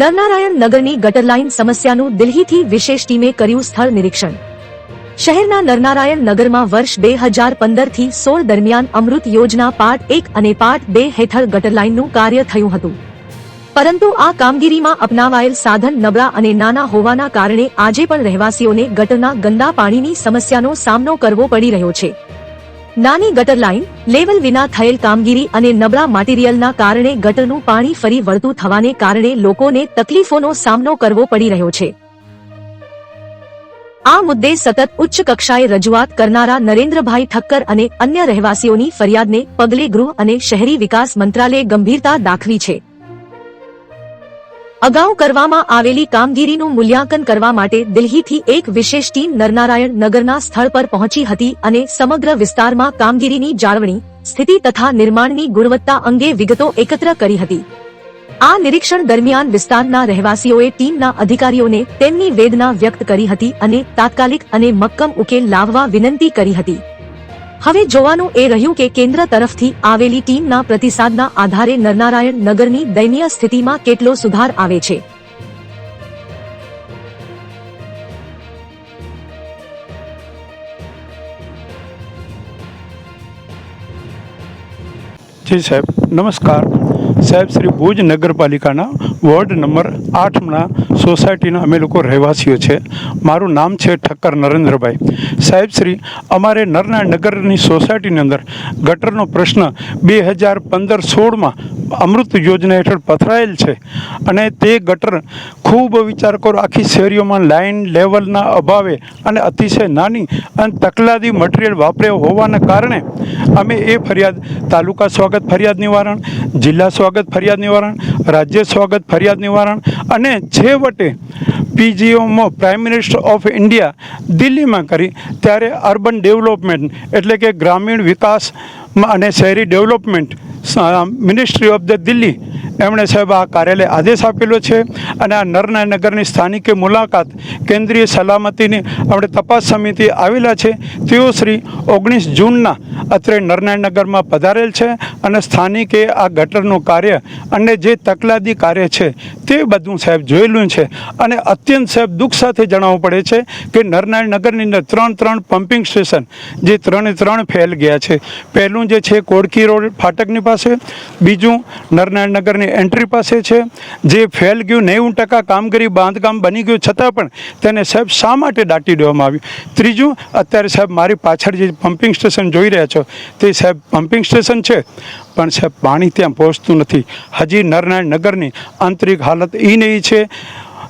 નરનારાયણ નગરની ગટર લાઇન સમસ્યાનું દિલ્હીથી વિશેષ ટીમે કર્યું સ્થળ નિરીક્ષણ. શહેરના નરનારાયણ નગરમાં વર્ષ બે હજાર પંદરથી સોળ દરમિયાન અમૃત યોજના પાર્ટ એક અને પાર્ટ બે હેઠળ ગટર લાઇનનું કાર્ય થયું હતું. પરંતુ આ કામગીરીમાં અપનાવાયેલ સાધન નબળા અને નાના હોવાના કારણે આજે પણ રહેવાસીઓને ગટરના ગંદા પાણીની સમસ્યાનો સામનો કરવો પડી રહ્યો છે. નાની ગટર લાઇન લેવલ વિના થયેલ કામગીરી અને નબળા મટીરીયલના કારણે ગટરનું પાણી ફરી વળતું થવાને કારણે લોકોને તકલીફોનો સામનો કરવો પડી રહ્યો છે. આ મુદ્દે સતત ઉચ્ચ કક્ષાએ રજૂઆત કરનારા નરેન્દ્રભાઈ ઠક્કર અને અન્ય રહેવાસીઓની ફરિયાદને પગલે ગૃહ અને શહેરી વિકાસ મંત્રાલયે ગંભીરતા દાખવી છે. અગાઉ કરવામાં આવેલી કામગીરીનું મૂલ્યાંકન કરવા માટે દિલ્હીથી એક વિશેષ ટીમ નરનારાયણ નગરના સ્થળ પર પહોંચી હતી અને સમગ્ર વિસ્તારમાં કામગીરીની જાળવણી, સ્થિતિ તથા નિર્માણની ગુણવત્તા અંગે વિગતો એકત્ર કરી હતી. આ નિરીક્ષણ દરમિયાન વિસ્તારના રહેવાસીઓએ ટીમના અધિકારીઓને તેમની વેદના વ્યક્ત કરી હતી અને તાત્કાલિક અને મક્કમ ઉકેલ લાવવા વિનંતી કરી હતી. હવે જોવાનું એ રહ્યું કે કેન્દ્ર તરફથી આવેલી ટીમના પ્રતિસાદના આધારે નરનારાયણ નગરની દયનીય સ્થિતિમાં કેટલો સુધાર આવે છે. જી સાહેબ, નમસ્કાર. સાહેબ, શ્રી ભુજ નગરપાલિકાના વોર્ડ નંબર આઠના સોસાયટીના અમે લોકો રહેવાસીઓ છે. મારું નામ છે ઠક્કર નરેન્દ્રભાઈ. સાહેબ, શ્રી, અમારે નરના નગરની સોસાયટીની અંદર ગટરનો પ્રશ્ન બે હજાર પંદર સોળમાં અમૃત યોજના હેઠળ પથરાયેલ છે અને તે ગટર ખૂબ વિચાર કરો, આખી શેરીઓમાં લાઇન લેવલના અભાવે અને અતિશય નાની અને તકલાદી મટીરિયલ વાપરે હોવાના કારણે અમે એ ફરિયાદ, તાલુકા સ્વાગત ફરિયાદ નિવારણ જિલ્લા સ્વાગત ફરિયાદ નિવારણ, રાજ્ય સ્વાગત ફરિયાદ નિવારણ અને છેવટે પીજીઓમાં પ્રાઇમ મિનિસ્ટર ઓફ ઇન્ડિયા દિલ્હીમાં કરી ત્યારે અર્બન ડેવલપમેન્ટ એટલે કે ગ્રામીણ વિકાસ અને શહેરી development ministry of the Delhi એમણે સાહેબ આ કાર્યાલય આદેશ આપેલો છે અને આ નરનાય નગરની સ્થાનિકે મુલાકાત કેન્દ્રીય સલામતીની આપણે તપાસ સમિતિ આવેલા છે. તેઓ શ્રી ઓગણીસ જૂનના અત્રે નગરમાં પધારેલ છે અને સ્થાનિકે આ ગટરનું કાર્ય અને જે તકલાદી કાર્ય છે તે બધું સાહેબ જોયેલું છે. અને અત્યંત સાહેબ દુઃખ સાથે જણાવવું પડે છે કે નગરની અંદર ત્રણ ત્રણ પમ્પિંગ સ્ટેશન જે ત્રણે ત્રણ ફેલ ગયા છે. પહેલું જે છે કોડકી રોડ ફાટકની પાસે. બીજું નરનાળ નગરની એન્ટ્રી પાસે છે. જે ફેલ ગયું, નેવું ટકા કામગીરી, બાંધકામ બની ગયું, છતાં પણ તેને સાહેબ શા માટે દાટી દેવામાં આવ્યું? ત્રીજું, અત્યારે સાહેબ મારી પાછળ જે પમ્પિંગ સ્ટેશન જોઈ રહ્યા છો, તે સાહેબ પમ્પિંગ સ્ટેશન છે. પણ સાહેબ પાણી ત્યાં પહોંચતું નથી. હજી નરનાળ નગરની આંતરિક હાલત એ નહીં છે.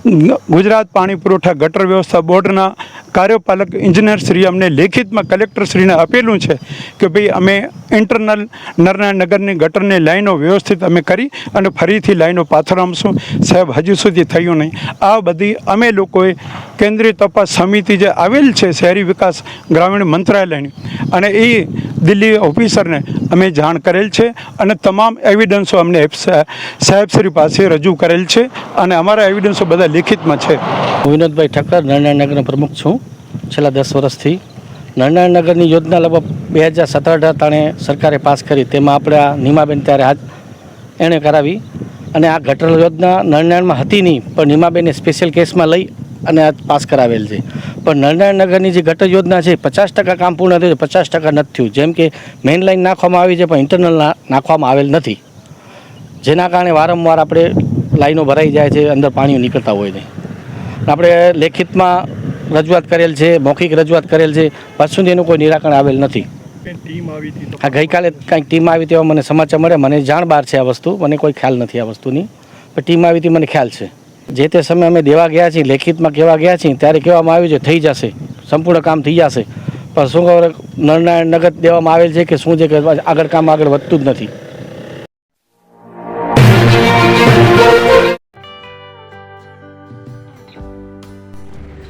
ગુજરાત પાણી પુરવઠા ગટર વ્યવસ્થા બોર્ડના કાર્યપાલક ઇન્જિનિયર શ્રી અમને લેખિતમાં કલેક્ટર શ્રીને આપેલું છે કે ભાઈ અમે ઇન્ટરનલ નરનાનગરની ગટરની લાઈનો વ્યવસ્થિત અમે કરી અને ફરીથી લાઈનો પાથરામશું સાહેબ, હજુ સુધી થયું નહીં. આ બધી અમે લોકોએ કેન્દ્રીય તપાસ સમિતિ જે આવેલ છે, શહેરી વિકાસ ગ્રામીણ મંત્રાલયની, અને એ દિલ્હી ઓફિસરને અમે જાણ કરેલ છે અને તમામ એવિડન્સો અમને સાહેબશ્રી પાસે રજૂ કરેલ છે અને અમારા એવિડન્સો બધા લેખિતમાં છે. હું વિનોદભાઈ ઠક્કર નરનાળ નગરનો પ્રમુખ છું. છેલ્લા દસ વર્ષથી નરનાળ નગરની યોજના લગભગ બે હજાર સત્તર અઢાર તાણે સરકારે પાસ કરી. તેમાં આપણે આ નીમાબેન ત્યારે હાથ એણે કરાવી. અને આ ગટર યોજના નારાયણમાં હતી નહીં, પણ નીમાબેને સ્પેશિયલ કેસમાં લઈ અને આ પાસ કરાવેલ છે. પણ નરનાળ નગરની જે ગટર યોજના છે, પચાસ ટકા કામ પૂર્ણ થયું પચાસ ટકા નથી થયું. જેમ કે મેઇન લાઇન નાખવામાં આવી છે, પણ ઇન્ટરનલ નાખવામાં આવેલ નથી. જેના કારણે વારંવાર આપણે લાઈનો ભરાઈ જાય છે, અંદર પાણીઓ નીકળતા હોય છે આપણે લેખિતમાં રજૂઆત કરેલ છે, મૌખિક રજૂઆત કરેલ છે પછી સુધી એનું કોઈ નિરાકરણ આવેલ નથી. આ ગઈકાલે કાંઈક ટીમ આવી તેવા મને સમાચાર મળે મને જાણ બહાર છે આ વસ્તુ, મને કોઈ ખ્યાલ નથી આ વસ્તુની. પણ ટીમ આવી હતી, મને ખ્યાલ છે. જે તે સમયે અમે દેવા ગયા છીએ, લેખિતમાં કહેવા ગયા છીએ, ત્યારે કહેવામાં આવ્યું છે, થઈ જશે, સંપૂર્ણ કામ થઈ જશે. પણ શું ખબર નરનારાયણ નગર દેવામાં આવેલ છે કે શું છે કે આગળ કામ આગળ વધતું જ નથી.